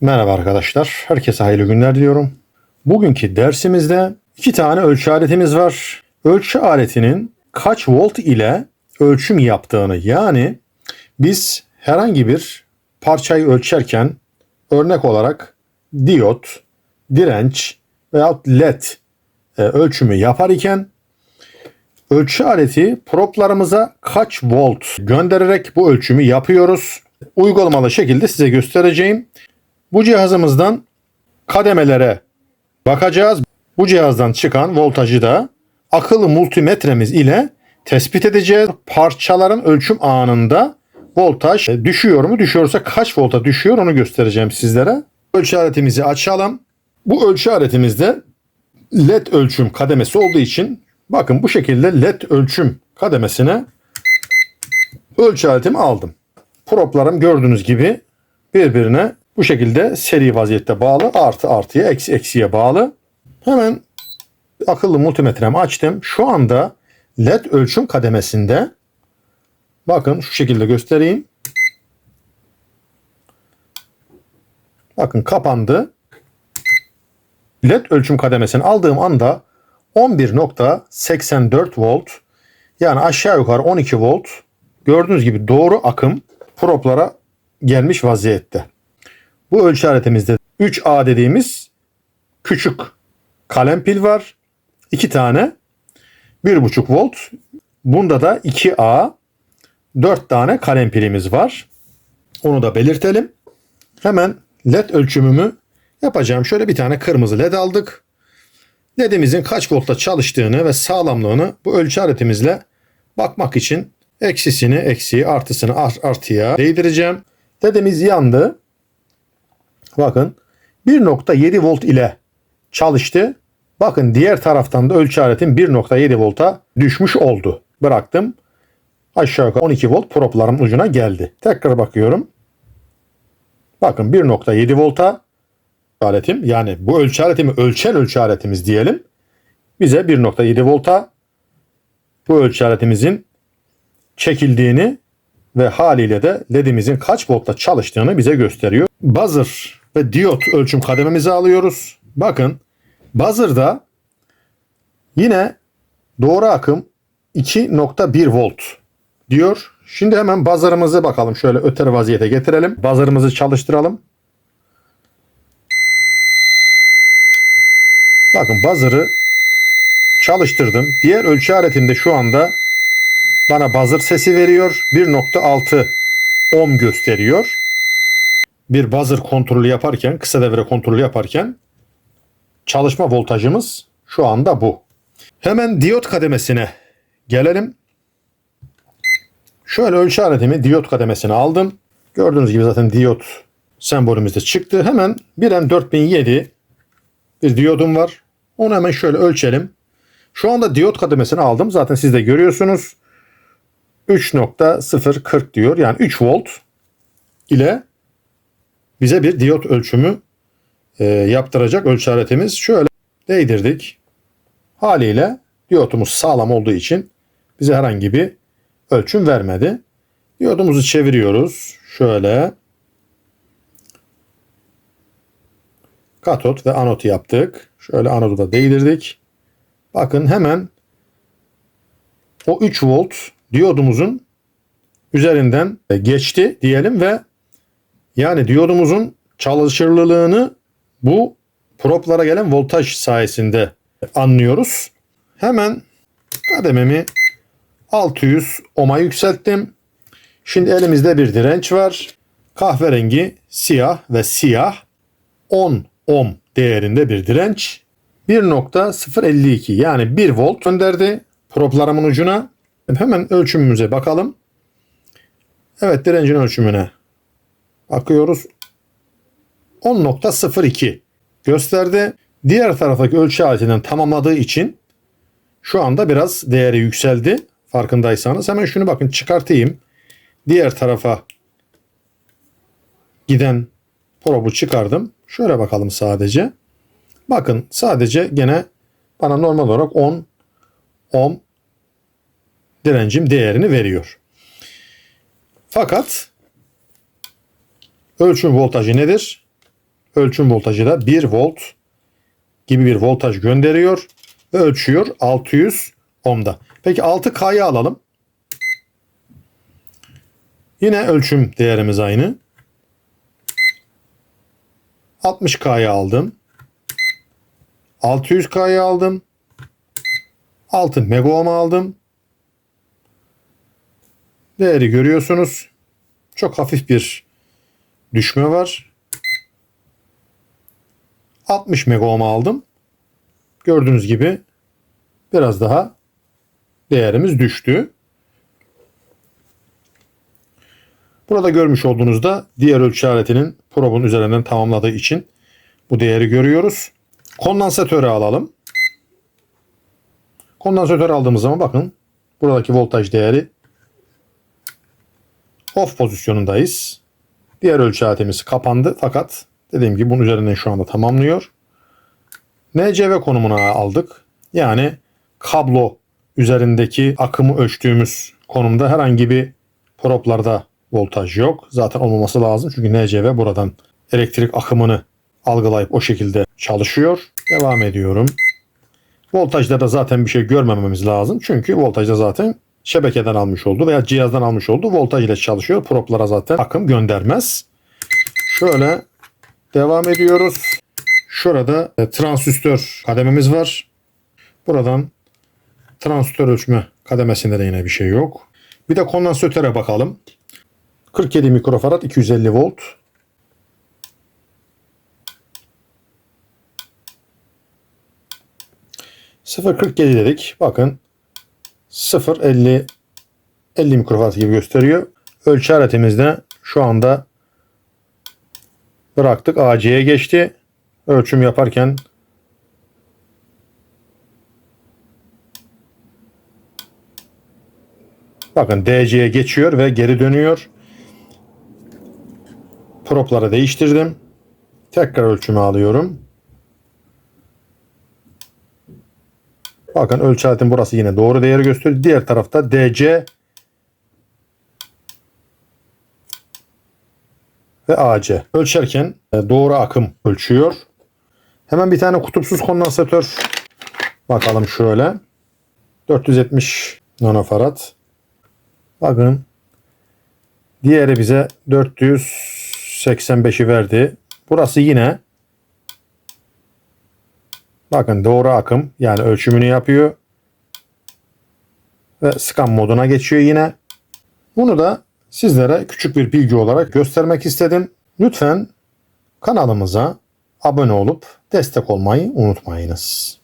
Merhaba arkadaşlar. Herkese hayırlı günler diliyorum. Bugünkü dersimizde iki tane ölçü aletimiz var. Ölçü aletinin kaç volt ile ölçüm yaptığını yani biz herhangi bir parçayı ölçerken örnek olarak diyot, direnç veyahut led e, ölçümü yapar iken ölçü aleti proplarımıza kaç volt göndererek bu ölçümü yapıyoruz. Uygulamalı şekilde size göstereceğim. Bu cihazımızdan kademelere bakacağız. Bu cihazdan çıkan voltajı da akıllı multimetremiz ile tespit edeceğiz. Parçaların ölçüm anında voltaj düşüyor mu? Düşüyorsa kaç volta düşüyor onu göstereceğim sizlere. Ölçü aletimizi açalım. Bu ölçü aletimizde led ölçüm kademesi olduğu için bakın bu şekilde led ölçüm kademesine ölçü aletimi aldım. Proplarım gördüğünüz gibi birbirine bu şekilde seri vaziyette bağlı. Artı artıya eksi eksiye bağlı. Hemen akıllı multimetremi açtım. Şu anda led ölçüm kademesinde bakın şu şekilde göstereyim. Bakın kapandı. LED ölçüm kademesini aldığım anda 11.84 volt yani aşağı yukarı 12 volt gördüğünüz gibi doğru akım proplara gelmiş vaziyette. Bu ölçü aletimizde 3A dediğimiz küçük kalem pil var. 2 tane 1.5 volt. Bunda da 2A 4 tane kalem pilimiz var. Onu da belirtelim. Hemen led ölçümümü yapacağım. Şöyle bir tane kırmızı led aldık. LED'imizin kaç voltta çalıştığını ve sağlamlığını bu ölçü aletimizle bakmak için eksisini eksiği artısını artıya değdireceğim. LED'imiz yandı. Bakın 1.7 volt ile çalıştı. Bakın diğer taraftan da ölçü aletim 1.7 volta düşmüş oldu. Bıraktım. Aşağı yukarı 12 volt propların ucuna geldi. Tekrar bakıyorum. Bakın 1.7 volta aletim yani bu ölçü aletimi ölçen ölçü aletimiz diyelim. Bize 1.7 volta bu ölçü aletimizin çekildiğini ve haliyle de ledimizin kaç voltta çalıştığını bize gösteriyor. Buzzer ve diyot ölçüm kadememizi alıyoruz. Bakın buzzer'da yine doğru akım 2.1 volt diyor. Şimdi hemen buzzer'ımızı bakalım şöyle öter vaziyete getirelim. Buzzer'ımızı çalıştıralım. Bakın buzzer'ı çalıştırdım. Diğer ölçü aletinde şu anda bana buzzer sesi veriyor. 1.6 ohm gösteriyor. Bir buzzer kontrolü yaparken, kısa devre kontrolü yaparken çalışma voltajımız şu anda bu. Hemen diyot kademesine gelelim. Şöyle ölçü aletimi diyot kademesine aldım. Gördüğünüz gibi zaten diyot sembolümüz de çıktı. Hemen biren 4007 bir diyodum var. Onu hemen şöyle ölçelim. Şu anda diyot kademesini aldım. Zaten siz de görüyorsunuz. 3.040 diyor. Yani 3 volt ile bize bir diyot ölçümü e, yaptıracak ölçü. Şöyle değdirdik. Haliyle diyotumuz sağlam olduğu için bize herhangi bir ölçüm vermedi. Diyodumuzu çeviriyoruz. Şöyle katot ve anot yaptık. Şöyle anodu da değdirdik. Bakın hemen o 3 volt diyodumuzun üzerinden geçti diyelim ve yani diyodumuzun çalışırlılığını bu proplara gelen voltaj sayesinde anlıyoruz. Hemen kadememi 600 ohm'a yükselttim. Şimdi elimizde bir direnç var. Kahverengi, siyah ve siyah 10 ohm değerinde bir direnç. 1.052 yani 1 volt gönderdi proplarımın ucuna. Hemen ölçümümüze bakalım. Evet direncin ölçümüne bakıyoruz. 10.02 gösterdi. Diğer taraftaki ölçü aletinden tamamladığı için şu anda biraz değeri yükseldi. Farkındaysanız hemen şunu bakın çıkartayım. Diğer tarafa giden probu çıkardım. Şöyle bakalım sadece. Bakın sadece gene bana normal olarak 10 ohm direncim değerini veriyor. Fakat ölçüm voltajı nedir? ölçüm voltajı da 1 volt gibi bir voltaj gönderiyor ve ölçüyor 600 ohm'da. Peki 6K'yı alalım. Yine ölçüm değerimiz aynı. 60K'yı aldım. 600K'yı aldım. 6 mega ohm aldım. Değeri görüyorsunuz. Çok hafif bir düşme var. 60 mega ohm aldım. Gördüğünüz gibi biraz daha değerimiz düştü. Burada görmüş olduğunuzda diğer ölçü aletinin probun üzerinden tamamladığı için bu değeri görüyoruz. Kondansatörü alalım. Kondansatör aldığımız zaman bakın buradaki voltaj değeri off pozisyonundayız. Diğer ölçü aletimiz kapandı fakat dediğim gibi bunun üzerinden şu anda tamamlıyor. NCV konumuna aldık. Yani kablo üzerindeki akımı ölçtüğümüz konumda herhangi bir proplarda voltaj yok. Zaten olmaması lazım çünkü NCV buradan elektrik akımını algılayıp o şekilde çalışıyor. Devam ediyorum. Voltajda da zaten bir şey görmememiz lazım. Çünkü voltajda zaten şebekeden almış oldu veya cihazdan almış oldu. Voltaj ile çalışıyor. Proplara zaten akım göndermez. Şöyle devam ediyoruz. Şurada e, transistör kadememiz var. Buradan transistör ölçme kademesinde de yine bir şey yok. Bir de kondansatöre bakalım. 47 mikrofarad 250 volt. ...0.47 dedik. Bakın 0.50 50 mikrofarad gibi gösteriyor. Ölçü aletimizde şu anda bıraktık. AC'ye geçti. Ölçüm yaparken bakın DC'ye geçiyor ve geri dönüyor. Propları değiştirdim. Tekrar ölçümü alıyorum. Bakın ölçü burası yine doğru değeri gösteriyor. Diğer tarafta DC ve AC. Ölçerken e, doğru akım ölçüyor. Hemen bir tane kutupsuz kondansatör bakalım şöyle. 470 nanofarad. Bakın diğeri bize 485'i verdi. Burası yine bakın doğru akım yani ölçümünü yapıyor. Ve scan moduna geçiyor yine. Bunu da sizlere küçük bir bilgi olarak göstermek istedim. Lütfen kanalımıza abone olup destek olmayı unutmayınız.